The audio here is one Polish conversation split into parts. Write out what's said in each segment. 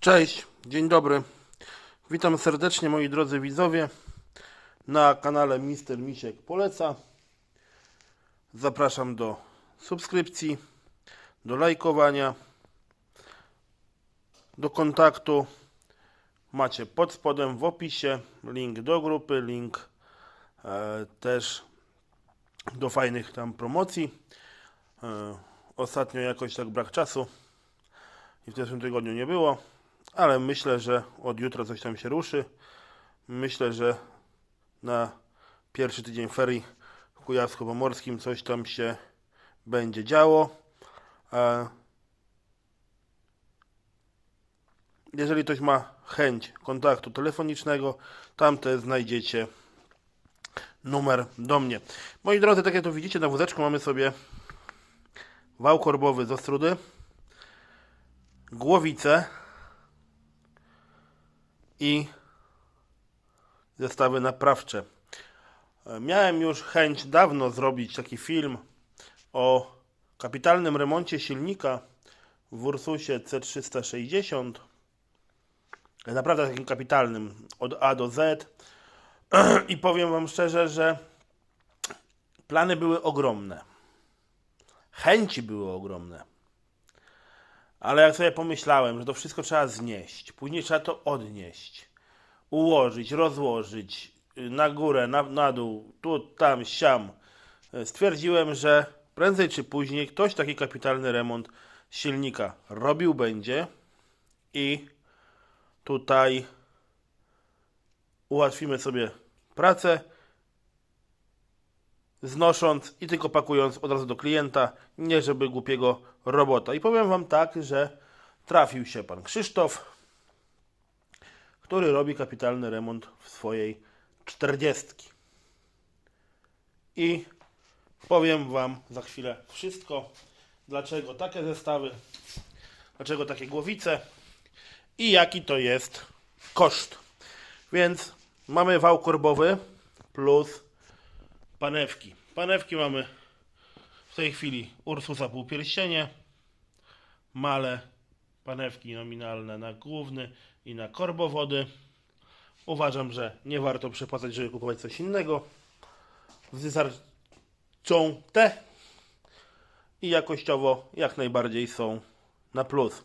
Cześć, dzień dobry. Witam serdecznie moi drodzy widzowie na kanale Mister Misiek Poleca. Zapraszam do subskrypcji, do lajkowania, do kontaktu. Macie pod spodem w opisie link do grupy, link e, też do fajnych tam promocji. E, ostatnio jakoś tak brak czasu i w zeszłym tygodniu nie było, ale myślę, że od jutra coś tam się ruszy. Myślę, że na pierwszy tydzień ferii w Kujawsko-Pomorskim coś tam się będzie działo. Jeżeli ktoś ma chęć kontaktu telefonicznego, tam też znajdziecie numer do mnie. Moi drodzy, tak jak tu widzicie, na wózeczku mamy sobie wał korbowy z Ostrudy, głowicę i zestawy naprawcze. E, Miałem już chęć dawno zrobić taki film o kapitalnym remoncie silnika w Ursusie C360. Naprawdę takim kapitalnym od A do Z. I powiem Wam szczerze, że plany były ogromne. Chęci były ogromne. Ale jak sobie pomyślałem, że to wszystko trzeba znieść, później trzeba to odnieść, ułożyć, rozłożyć y, na górę, na, na dół, tu, tam, siam, y, stwierdziłem, że prędzej czy później ktoś taki kapitalny remont silnika robił będzie i tutaj ułatwimy sobie pracę, znosząc i tylko pakując od razu do klienta, nie żeby głupiego robota. I powiem Wam tak, że trafił się Pan Krzysztof, który robi kapitalny remont w swojej czterdziestki. I powiem Wam za chwilę wszystko, dlaczego takie zestawy, dlaczego takie głowice i jaki to jest koszt. Więc mamy wał korbowy plus panewki. Panewki mamy w tej chwili Ursusa półpierścienie, male panewki nominalne na główny i na korbowody. Uważam, że nie warto przepłacać, żeby kupować coś innego. Wystarczą te i jakościowo jak najbardziej są na plus.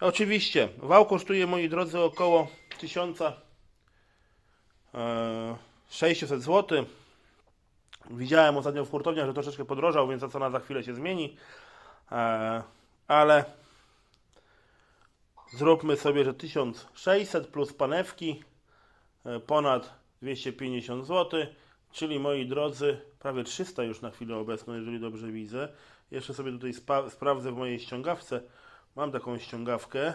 Oczywiście wał kosztuje moi drodzy około 1600 zł. Widziałem ostatnio w hurtowniach, że troszeczkę podrożał, więc ta cena za chwilę się zmieni. E, ale zróbmy sobie, że 1600 plus panewki e, ponad 250 zł, czyli moi drodzy, prawie 300 już na chwilę obecną, jeżeli dobrze widzę. Jeszcze sobie tutaj sprawdzę w mojej ściągawce. Mam taką ściągawkę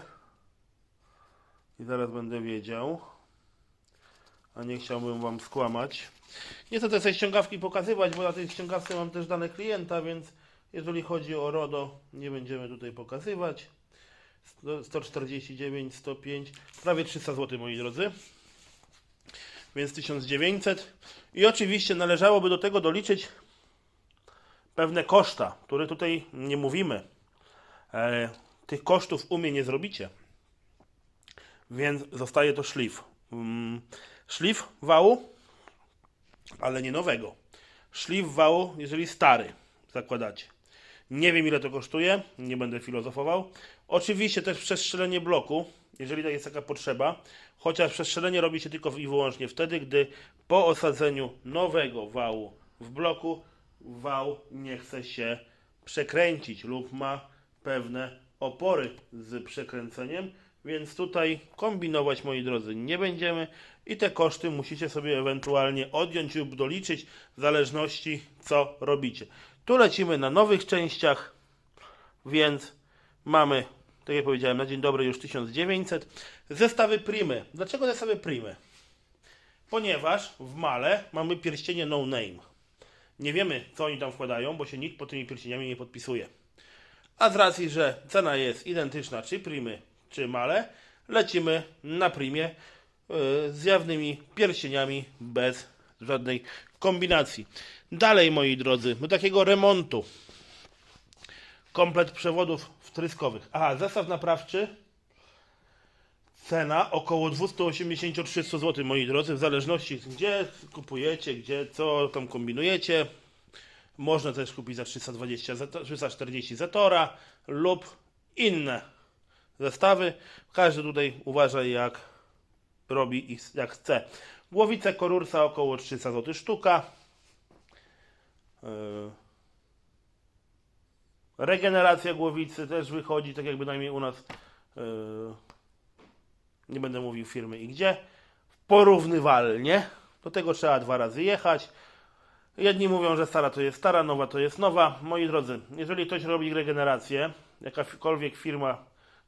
i zaraz będę wiedział. A nie chciałbym Wam skłamać. Nie chcę tej ściągawki pokazywać, bo na tej ściągawce mam też dane klienta, więc jeżeli chodzi o RODO, nie będziemy tutaj pokazywać. Sto- 149, 105, prawie 300 zł moi drodzy. Więc 1900. I oczywiście należałoby do tego doliczyć pewne koszta, które tutaj nie mówimy. E, tych kosztów u mnie nie zrobicie. Więc zostaje to szlif. Mm, Szlif wału, ale nie nowego. Szlif wału, jeżeli stary zakładacie. Nie wiem ile to kosztuje, nie będę filozofował. Oczywiście też przestrzelenie bloku, jeżeli tak jest taka potrzeba, chociaż przestrzelenie robi się tylko i wyłącznie wtedy, gdy po osadzeniu nowego wału w bloku wał nie chce się przekręcić lub ma pewne opory z przekręceniem, więc tutaj kombinować, moi drodzy, nie będziemy i te koszty musicie sobie ewentualnie odjąć lub doliczyć w zależności co robicie. Tu lecimy na nowych częściach, więc mamy, tak jak powiedziałem, na dzień dobry już 1900. Zestawy primy. Dlaczego zestawy primy? Ponieważ w male mamy pierścienie no name. Nie wiemy, co oni tam wkładają, bo się nikt pod tymi pierścieniami nie podpisuje. A z racji, że cena jest identyczna, czy primy, czy male, lecimy na primie z jawnymi pierścieniami bez żadnej kombinacji. Dalej, moi drodzy, do takiego remontu. Komplet przewodów wtryskowych. Aha, zestaw naprawczy Cena około 280-300 zł, moi drodzy, w zależności gdzie kupujecie, gdzie co tam kombinujecie. Można też kupić za 320, Zeto- 340 Zetora lub inne zestawy. Każdy tutaj uważa jak robi i jak chce. Głowice Korursa około 300 zł sztuka. Yy. Regeneracja głowicy też wychodzi, tak jak bynajmniej u nas. Yy. Nie będę mówił firmy i gdzie. Porównywalnie. Do tego trzeba dwa razy jechać. Jedni mówią, że stara to jest stara, nowa to jest nowa. Moi drodzy, jeżeli ktoś robi regenerację, jakakolwiek firma,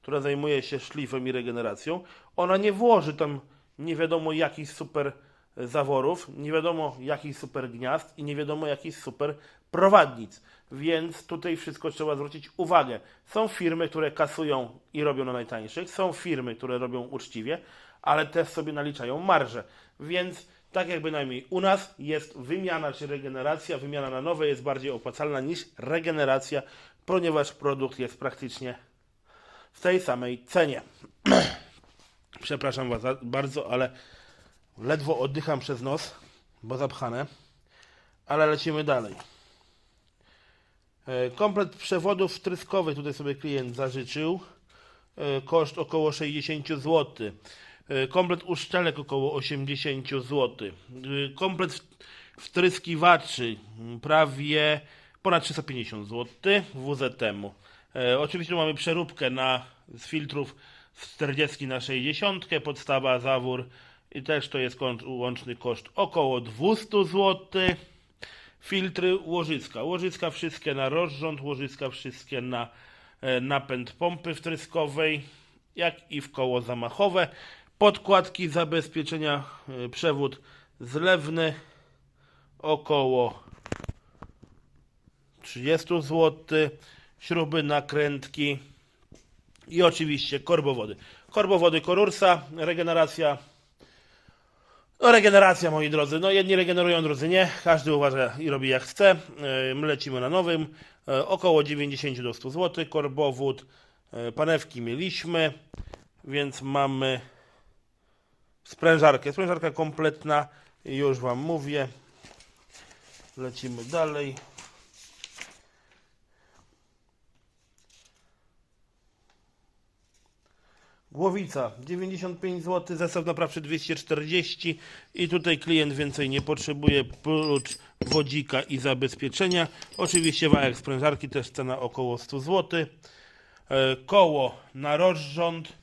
która zajmuje się szlifem i regeneracją, ona nie włoży tam nie wiadomo jakich super zaworów, nie wiadomo jakich super gniazd i nie wiadomo jakich super prowadnic. Więc tutaj wszystko trzeba zwrócić uwagę. Są firmy, które kasują i robią na najtańszych, są firmy, które robią uczciwie, ale też sobie naliczają marże. Więc tak jak bynajmniej u nas jest wymiana czy regeneracja, wymiana na nowe jest bardziej opłacalna niż regeneracja, ponieważ produkt jest praktycznie w tej samej cenie. Przepraszam Was bardzo, ale ledwo oddycham przez nos, bo zapchane. Ale lecimy dalej. E, Komplet przewodów wtryskowych tutaj sobie klient zażyczył. E, Koszt około 60 zł. E, Komplet uszczelek około 80 zł. Komplet wtryskiwaczy prawie ponad 350 zł WZM-u. E, Oczywiście mamy przeróbkę na, z filtrów z 40 na 60, podstawa, zawór i też to jest łączny koszt około 200 zł. Filtry łożyska. Łożyska wszystkie na rozrząd, łożyska wszystkie na e, napęd pompy wtryskowej, jak i w koło zamachowe. Podkładki zabezpieczenia, e, przewód zlewny około 30 zł. Śruby, nakrętki i oczywiście korbowody. Korbowody Korursa, regeneracja no regeneracja, moi drodzy. No jedni regenerują, drudzy nie. Każdy uważa i robi jak chce. Yy, My lecimy na nowym. Yy, Około 90 do 100 zł. Korbowód. Yy, Panewki mieliśmy, więc mamy sprężarkę. Sprężarka kompletna. Już Wam mówię. Lecimy dalej. Głowica 95 zł, zestaw naprawczy 240 i tutaj klient więcej nie potrzebuje prócz wodzika i zabezpieczenia. Oczywiście wałek sprężarki też cena około 100 zł. E, Koło na rozrząd,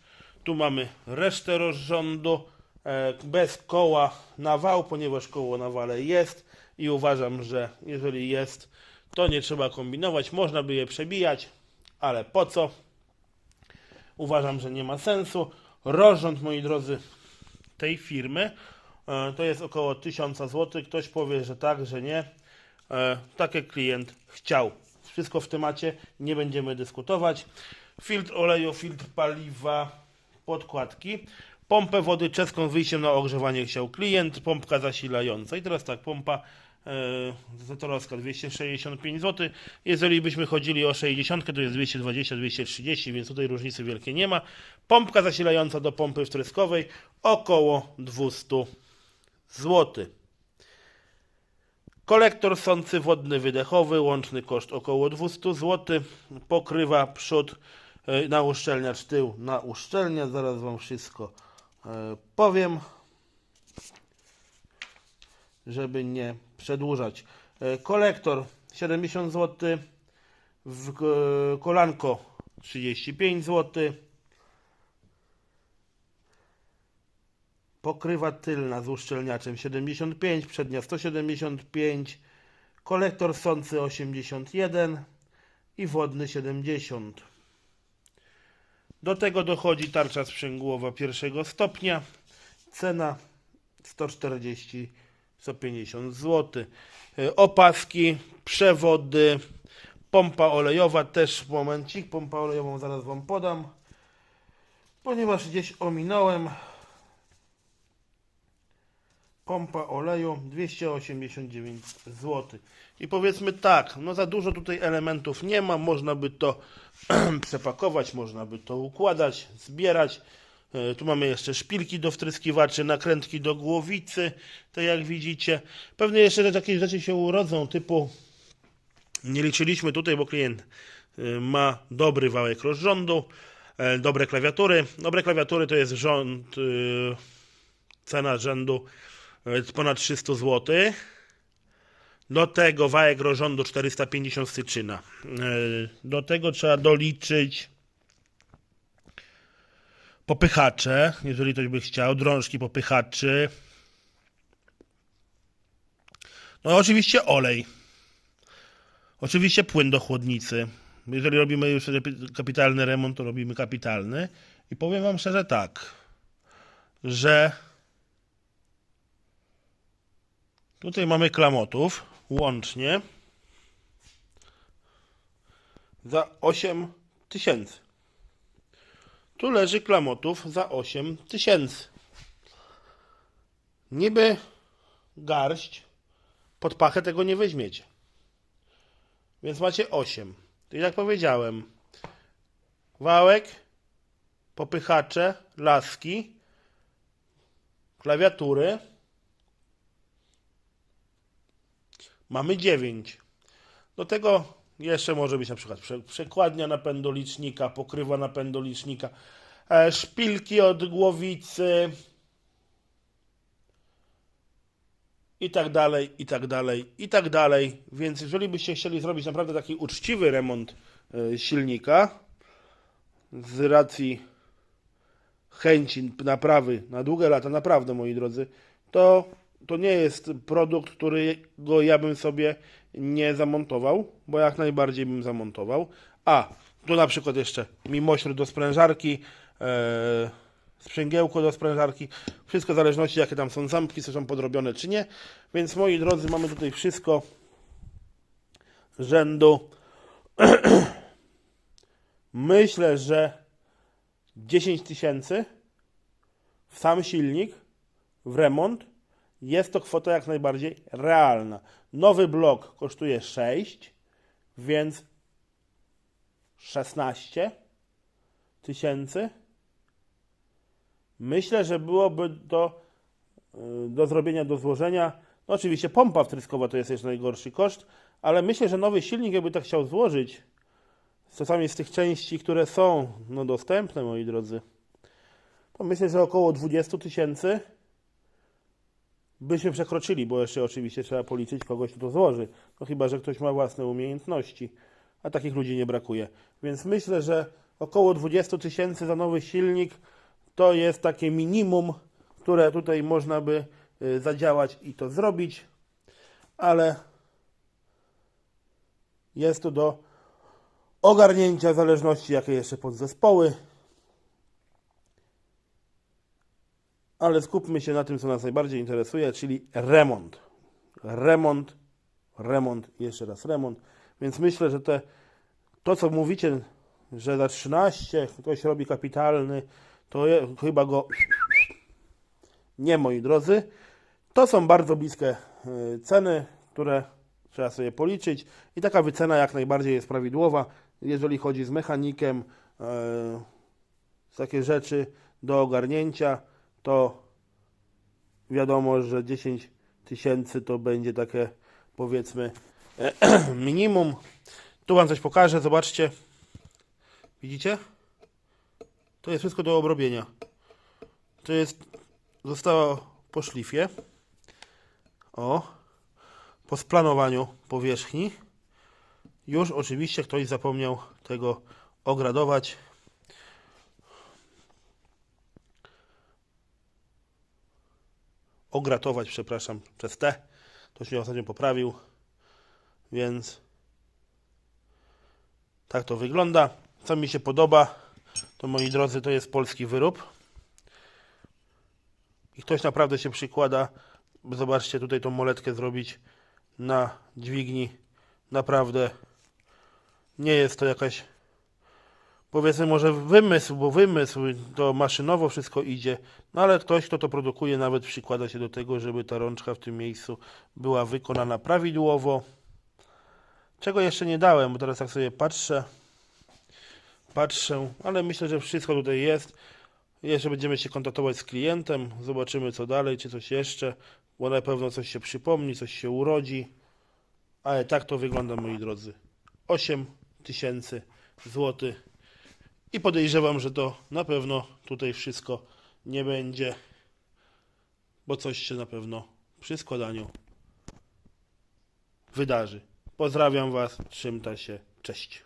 tu mamy resztę rozrządu e, bez koła na wał, ponieważ koło na wale jest i uważam, że jeżeli jest, to nie trzeba kombinować, można by je przebijać, ale po co? Uważam, że nie ma sensu. Rozrząd, moi drodzy, tej firmy e, to jest około 1000 zł. Ktoś powie, że tak, że nie. E, Tak jak klient chciał. Wszystko w temacie, nie będziemy dyskutować. Filtr oleju, filtr paliwa, podkładki. Pompę wody czeską wyjściem na ogrzewanie chciał klient. Pompka zasilająca. I teraz tak, pompa Zatorowska 265 zł. Jeżeli byśmy chodzili o 60, to jest 220-230, więc tutaj różnicy wielkiej nie ma. Pompka zasilająca do pompy wtryskowej około 200 zł. Kolektor sący wodny wydechowy, łączny koszt około 200 zł. Pokrywa przód e, na uszczelniacz, tył na uszczelniacz. Zaraz Wam wszystko e, powiem żeby nie przedłużać. E, Kolektor 70 zł, e, kolanko 35 zł. Pokrywa tylna z uszczelniaczem 75, przednia 175, kolektor sący 81 i wodny 70. Do tego dochodzi tarcza sprzęgłowa pierwszego stopnia. Cena 140 150 zł. Y, Opaski, przewody, pompa olejowa też momencik. Pompa olejową zaraz Wam podam, ponieważ gdzieś ominąłem. Pompa oleju 289 zł. I powiedzmy tak, no za dużo tutaj elementów nie ma, można by to przepakować, można by to układać, zbierać. E, Tu mamy jeszcze szpilki do wtryskiwaczy, nakrętki do głowicy, to jak widzicie. Pewnie jeszcze takie rzeczy się urodzą, typu nie liczyliśmy tutaj, bo klient y, ma dobry wałek rozrządu, e, dobre klawiatury. Dobre klawiatury to jest rząd, cena rzędu e, ponad 300 zł. Do tego wałek rozrządu 450 styczyna. E, Do tego trzeba doliczyć popychacze, jeżeli ktoś by chciał, drążki popychaczy. No oczywiście olej. Oczywiście płyn do chłodnicy. Jeżeli robimy już kapitalny remont, to robimy kapitalny. I powiem Wam szczerze tak, że tutaj mamy klamotów łącznie za 8 tysięcy. Tu leży klamotów za 8 tysięcy. Niby garść, pod pachę tego nie weźmiecie. Więc macie 8. I jak powiedziałem, wałek, popychacze, laski, klawiatury. Mamy 9. Do tego jeszcze może być na przykład prze- przekładnia napędu licznika, pokrywa napędu licznika, e, szpilki od głowicy i tak dalej, i tak dalej, i tak dalej. Więc jeżeli byście chcieli zrobić naprawdę taki uczciwy remont e, silnika z racji chęci naprawy na długie lata, naprawdę moi drodzy, to to nie jest produkt, którego ja bym sobie nie zamontował, bo jak najbardziej bym zamontował. A, tu na przykład jeszcze mimośród do sprężarki, e, sprzęgiełko do sprężarki, wszystko w zależności jakie tam są zampki, czy są podrobione czy nie. Więc moi drodzy, mamy tutaj wszystko rzędu. Myślę, że 10 tysięcy w sam silnik, w remont, jest to kwota jak najbardziej realna. Nowy blok kosztuje 6, więc 16 tysięcy. Myślę, że byłoby to y, do zrobienia, do złożenia. No oczywiście pompa wtryskowa to jest jeszcze najgorszy koszt, ale myślę, że nowy silnik, jakby tak chciał złożyć, czasami z tych części, które są no, dostępne, moi drodzy, to myślę, że około 20 tysięcy byśmy przekroczyli, bo jeszcze oczywiście trzeba policzyć kogoś, to złoży. No chyba, że ktoś ma własne umiejętności, a takich ludzi nie brakuje. Więc myślę, że około 20 tysięcy za nowy silnik to jest takie minimum, które tutaj można by y, zadziałać i to zrobić, ale jest to do ogarnięcia w zależności jakie jeszcze podzespoły. Ale skupmy się na tym, co nas najbardziej interesuje, czyli remont. Remont, remont, jeszcze raz remont. Więc myślę, że te, to, co mówicie, że za 13 ktoś robi kapitalny, to je, chyba go nie, moi drodzy. To są bardzo bliskie y, ceny, które trzeba sobie policzyć i taka wycena jak najbardziej jest prawidłowa, jeżeli chodzi z mechanikiem, y, takie rzeczy do ogarnięcia, to wiadomo, że 10 tysięcy to będzie takie powiedzmy minimum. Tu Wam coś pokażę, zobaczcie. Widzicie? To jest wszystko do obrobienia. To jest, zostało po szlifie. O, po splanowaniu powierzchni. Już oczywiście ktoś zapomniał tego ogradować. Ogratować, przepraszam, przez T. To się ostatnio poprawił. Więc tak to wygląda. Co mi się podoba, to moi drodzy, to jest polski wyrób. I ktoś naprawdę się przykłada. Zobaczcie, tutaj tą moletkę zrobić na dźwigni. Naprawdę nie jest to jakaś powiedzmy może wymysł, bo wymysł to maszynowo wszystko idzie, no ale ktoś, kto to produkuje, nawet przykłada się do tego, żeby ta rączka w tym miejscu była wykonana prawidłowo. Czego jeszcze nie dałem, bo teraz tak sobie patrzę, patrzę, ale myślę, że wszystko tutaj jest. Jeszcze będziemy się kontaktować z klientem, zobaczymy co dalej, czy coś jeszcze, bo na pewno coś się przypomni, coś się urodzi. Ale tak to wygląda, moi drodzy. 8 tysięcy złotych. I podejrzewam, że to na pewno tutaj wszystko nie będzie, bo coś się na pewno przy składaniu wydarzy. Pozdrawiam Was, trzymta się, cześć.